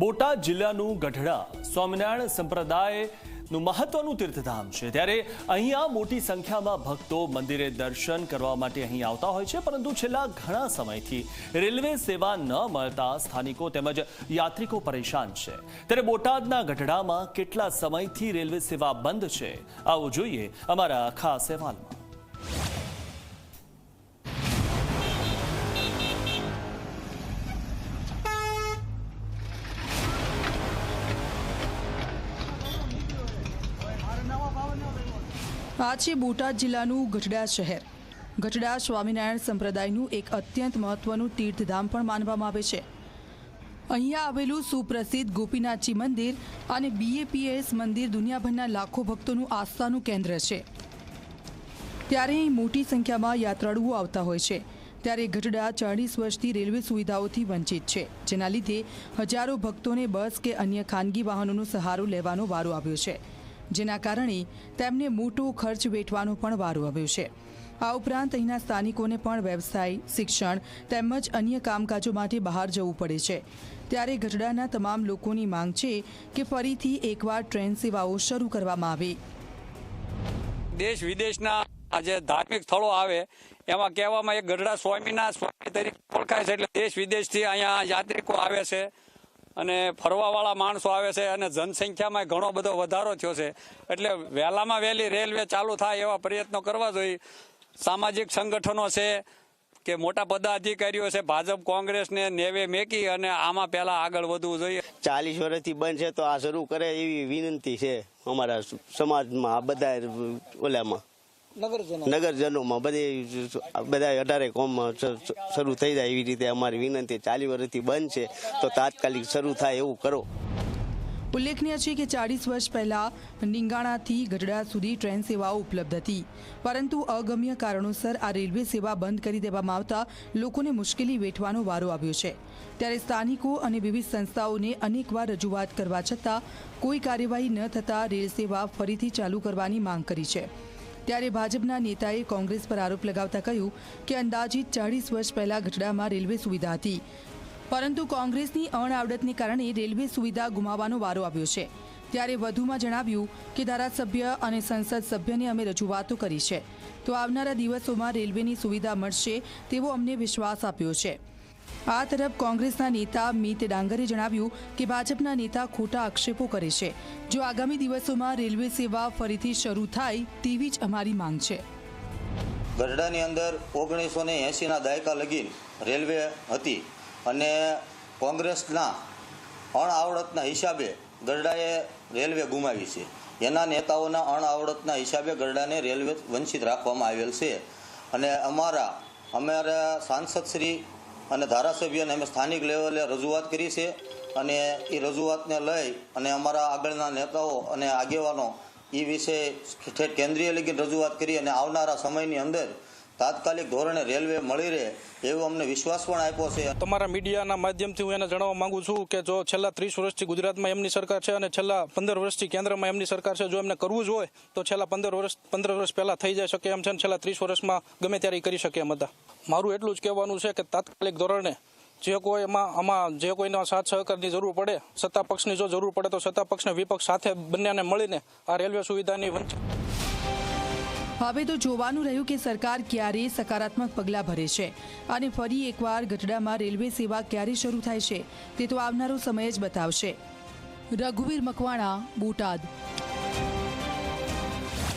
બોટાદ જિલ્લાનું ગઢડા સ્વામિનારાયણ સંપ્રદાયનું મહત્વનું તીર્થધામ છે. ત્યારે અહીંયા મોટી સંખ્યામાં ભક્તો મંદિરે દર્શન કરવા માટે અહીં આવતા હોય છે, પરંતુ છેલ્લા ઘણા સમયથી રેલવે સેવા ન મળતા સ્થાનિકો તેમજ યાત્રિકો પરેશાન છે. ત્યારે બોટાદના ગઢડામાં કેટલા સમયથી રેલવે સેવા બંધ છે, આવું જોઈએ અમારા ખાસ અહેવાલમાં. આ છે બોટાદ જિલ્લાનું ગઢડા શહેર. ગઢડા સ્વામિનારાયણ સંપ્રદાયનું એક અત્યંત મહત્વનું તીર્થધામ પણ માનવામાં આવે છે. અહીંયા આવેલું સુપ્રસિદ્ધ ગોપીનાથજી મંદિર અને બીએપીએસ મંદિર દુનિયાભરના લાખો ભક્તોનું આસ્થાનું કેન્દ્ર છે. ત્યારે મોટી સંખ્યામાં યાત્રાળુઓ આવતા હોય છે. ત્યારે ગઢડા ચાળીસ વર્ષથી રેલવે સુવિધાઓથી વંચિત છે, જેના લીધે હજારો ભક્તોને બસ કે અન્ય ખાનગી વાહનોનો સહારો લેવાનો વારો આવ્યો છે. જેના કારણે તેમને મોટો ખર્ચ વેઠવાનો પણ વારો આવ્યો છે. આ ઉપરાંત અહીંના સ્થાનિકોને પણ વ્યવસાય, શિક્ષણ તેમજ અન્ય કામકાજો માટે બહાર જવું પડે છે. ત્યારે ગઢડાના તમામ લોકોની માંગ છે કે ફરીથી એકવાર ટ્રેન સેવાઓ શરૂ કરવામાં આવે. દેશ વિદેશના આજે ધાર્મિક સ્થળો આવે, એમાં કહેવામાં એક ગઢડા સ્વામીના સ્વામી તરીકે ઓળખાય છે એટલે દેશ વિદેશથી અહીંયા યાત્રિકો આવે છે. અને ફરવાવાળા માણસો આવે છે અને જનસંખ્યામાં ઘણો બધો વધારો થયો છે. એટલે વહેલામાં વહેલી રેલવે ચાલુ થાય એવા પ્રયત્નો કરવા જોઈએ. સામાજિક સંગઠનો છે કે મોટા પદાધિકારીઓ છે, ભાજપ કોંગ્રેસને નેવે મેકી અને આમાં પહેલા આગળ વધવું જોઈએ. ચાલીસ વર્ષથી બંધ છે તો આ શરૂ કરે એવી વિનંતી છે અમારા સમાજમાં આ બધા ઓલામાં. નગરજનોમાં? બધે બધા અઢારે કોમમાં શરૂ થઈ જાય એવી રીતે અમારી વિનંતી ચાલી વર્ષથી બંધ છે તો તાત્કાલિક શરૂ થાય એવું કરો. ઉલ્લેખનીય છે કે ચાળીસ વર્ષ પહેલા નિંગાણાથી ગઢડા સુધી ટ્રેન સેવાઓ ઉપલબ્ધ હતી. પરંતુ અગમ્ય કારણોસર આ રેલવે સેવા બંધ કરી દેવામાં આવતા લોકોને મુશ્કેલી વેઠવાનો વારો આવ્યો છે. ત્યારે સ્થાનિકો અને વિવિધ સંસ્થાઓને અનેકવાર રજૂઆત કરવા છતાં કોઈ કાર્યવાહી ન થતાં રેલ સેવા ફરીથી ચાલુ કરવાની માંગ કરી છે. ત્યારે ભાજપના નેતાએ કોંગ્રેસ પર આરોપ લગાવતા કહ્યું કે અંદાજિત ચાળીસ વર્ષ પહેલા ગઢડામાં રેલવે સુવિધા હતી. પરંતુ કોંગ્રેસની અણઆવડતને કારણે રેલવે સુવિધા ગુમાવવાનો વારો આવ્યો છે. ત્યારે વધુમાં જણાવ્યું કે ધારાસભ્ય અને સંસદ સભ્યને અમે રજૂઆતો કરી છે. તો આવનારા દિવસોમાં રેલવેની સુવિધા મળશે તેવો અમને વિશ્વાસ આપ્યો છે. આ તરફ કોંગ્રેસના નેતા મીત ડાંગરે જણાવ્યું કે ભાજપના નેતા ખોટા આક્ષેપો કરે છે. જો આગામી દિવસોમાં રેલવે સેવા ફરીથી શરૂ થાય તેવી જ અમારી માંગ છે. ગઢડાની અંદર ઓગણીસો ને એંસીના દાયકા લગીન રેલવે હતી અને કોંગ્રેસના અણઆવડતના હિસાબે ગઢડાએ રેલવે ગુમાવી છે. એના નેતાઓના અણઆવડતના હિસાબે ગઢડાને રેલવે વંચિત રાખવામાં આવેલ છે. અને અમારા અમારા સાંસદશ્રી અને ધારાસભ્યને અમે સ્થાનિક લેવલે રજૂઆત કરી છે અને એ રજૂઆતને લઈ અને અમારા આગળના નેતાઓ અને આગેવાનો એ વિશે કેન્દ્રીય લગીન રજૂઆત કરી અને આવનારા સમયની અંદર તાત્કાલિક ધોરણે રેલવે મળી રહે એવો અમને વિશ્વાસ પણ આપ્યો છે. તમારા મીડિયાના માધ્યમથી હું એને જણાવવા માંગુ છું કે જો છેલ્લા ત્રીસ વર્ષથી ગુજરાતમાં એમની સરકાર છે અને છેલ્લા પંદર વર્ષથી કેન્દ્રમાં એમની સરકાર છે, જો એમને કરવું જ હોય, તો છેલ્લા પંદર વર્ષ પંદર વર્ષ પહેલાં થઈ જાય શકે એમ છે અને છેલ્લા ત્રીસ વર્ષમાં ગમે ત્યારે કરી શકે એમ હતા. મારું એટલું જ કહેવાનું છે કે તાત્કાલિક ધોરણે જે કોઈ એમાં, આમાં જે કોઈના સાથ સહકારની જરૂર પડે, સત્તા પક્ષની જો જરૂર પડે, તો સત્તા પક્ષને વિપક્ષ સાથે બંનેને મળીને આ રેલવે સુવિધાની વંચિત હવે તો જોવાનું રહ્યું કે સરકાર ક્યારે સકારાત્મક પગલાં ભરે છે. અને ફરી એકવાર ગઢડામાં રેલવે સેવા ક્યારે શરૂ થાય છે, તે તો આવનારો સમય જ બતાવશે. રઘુવીર મકવાણા બોટાદ.